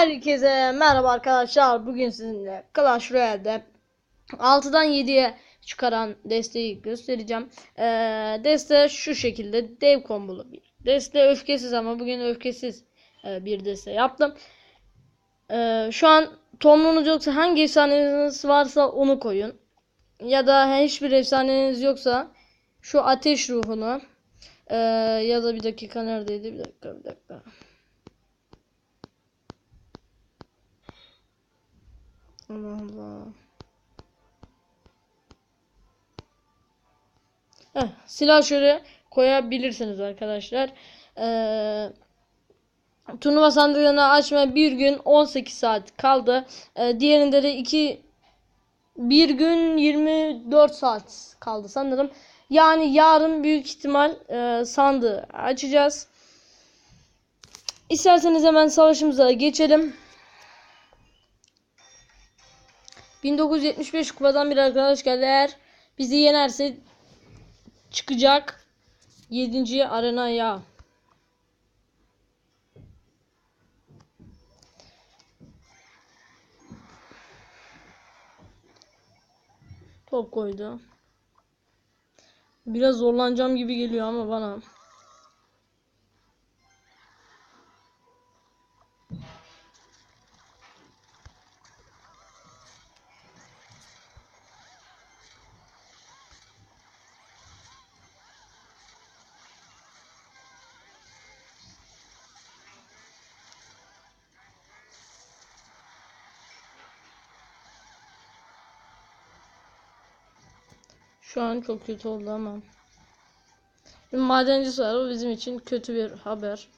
Herkese merhaba arkadaşlar. Bugün sizinle Clash Royale'de 6'dan 7'ye çıkaran desteği göstereceğim. Ee, deste şu şekilde dev kombolu bir deste. Öfkesiz ama bugün öfkesiz e, bir deste yaptım. Ee, şu an tonunuz yoksa hangi efsaneniz varsa onu koyun. Ya da hiçbir efsaneniz yoksa şu ateş ruhunu ee, ya da bir dakika neredeydi? Bir dakika bir dakika. Allah Allah. Heh, silah şöyle koyabilirsiniz arkadaşlar. Ee, turnuva sandığını açma bir gün 18 saat kaldı. Ee, diğerinde de 2 bir gün 24 saat kaldı sanırım. Yani yarın büyük ihtimal e, sandığı açacağız. İsterseniz hemen savaşımıza geçelim. 1975 kupadan bir arkadaş geldi. Bizi yenerse çıkacak 7. arenaya. Top koydu. Biraz zorlanacağım gibi geliyor ama bana. Şu an çok kötü oldu ama. Bir madenci var o bizim için kötü bir haber.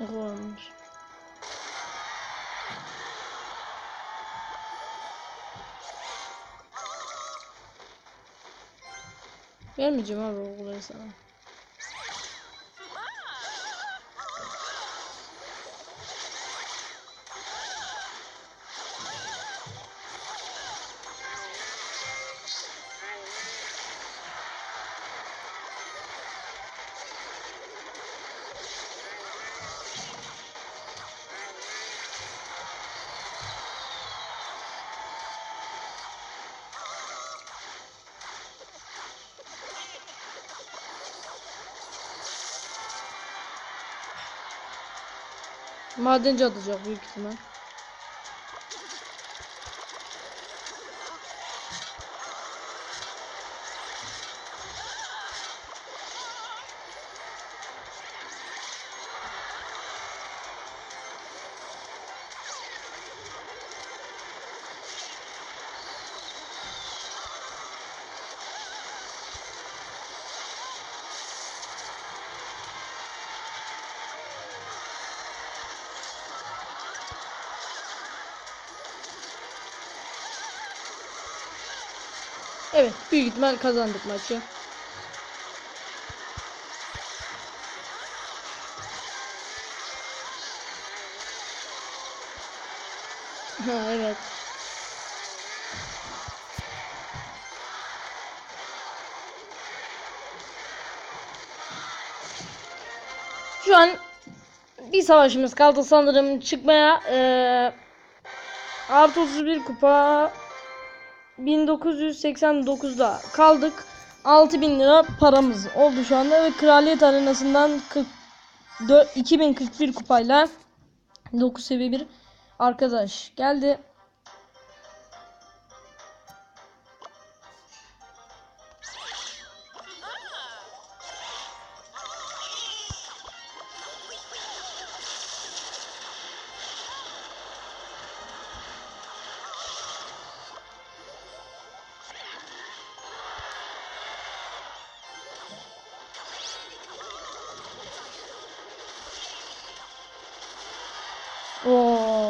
Olmuş. Vermeyeceğim abi o olayı sana. Madenci atacak büyük ihtimal. Evet büyük ihtimal kazandık maçı. Ha evet. Şu an bir savaşımız kaldı sanırım çıkmaya. Ee, artı 31 kupa 1989'da kaldık. 6000 lira paramız oldu şu anda ve Kraliyet Arenası'ndan 44, 2041 kupayla 9 seviye bir arkadaş geldi.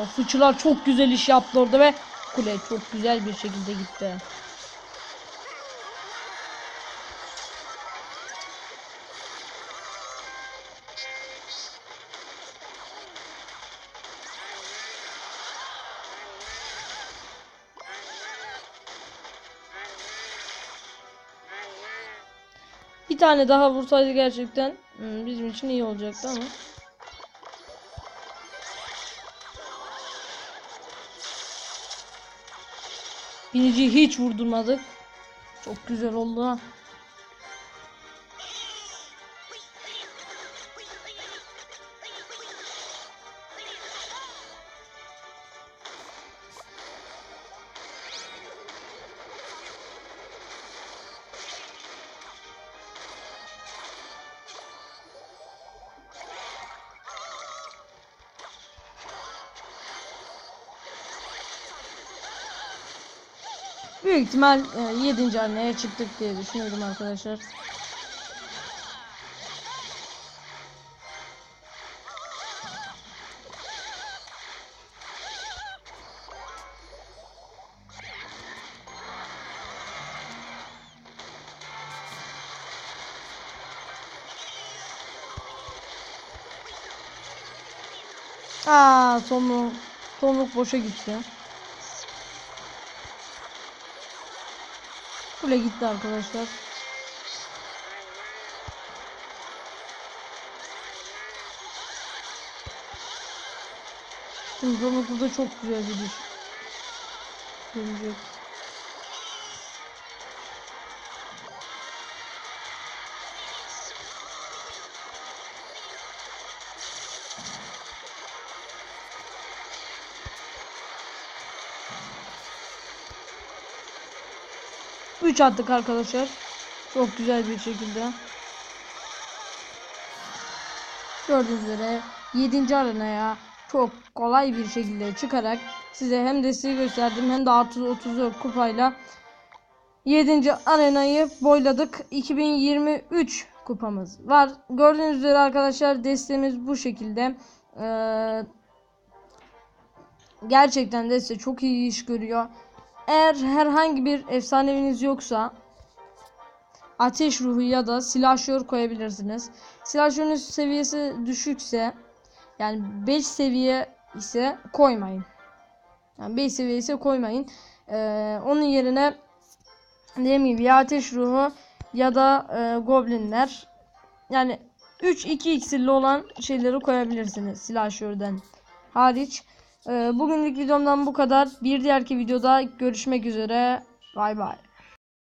fıçılar çok güzel iş yaptı orada ve kule çok güzel bir şekilde gitti. Bir tane daha vursaydı gerçekten hmm, bizim için iyi olacaktı ama. Biniciyi hiç vurdurmadık. Çok güzel oldu Büyük ihtimal 7. haneye çıktık diye düşünüyorum arkadaşlar. Aa, tomruk, tomruk boşa gitti. Kule gitti arkadaşlar. Şimdi Tomruk burada çok güzel bir diş. Gelecek. Üç attık arkadaşlar. Çok güzel bir şekilde. Gördüğünüz üzere 7. arenaya çok kolay bir şekilde çıkarak size hem desteği gösterdim hem de artı 34 kupayla 7. arenayı boyladık. 2023 kupamız var. Gördüğünüz üzere arkadaşlar desteğimiz bu şekilde. Ee, gerçekten deste çok iyi iş görüyor. Eğer herhangi bir efsaneviniz yoksa ateş ruhu ya da silahşör koyabilirsiniz. Silahşörün seviyesi düşükse yani 5 seviye ise koymayın. Yani 5 seviye ise koymayın. Ee, onun yerine dediğim gibi ya ateş ruhu ya da e, goblinler yani 3-2 iksirli olan şeyleri koyabilirsiniz silahşörden hariç. Ee, bugünlük videomdan bu kadar. Bir diğerki videoda görüşmek üzere. Bay bay.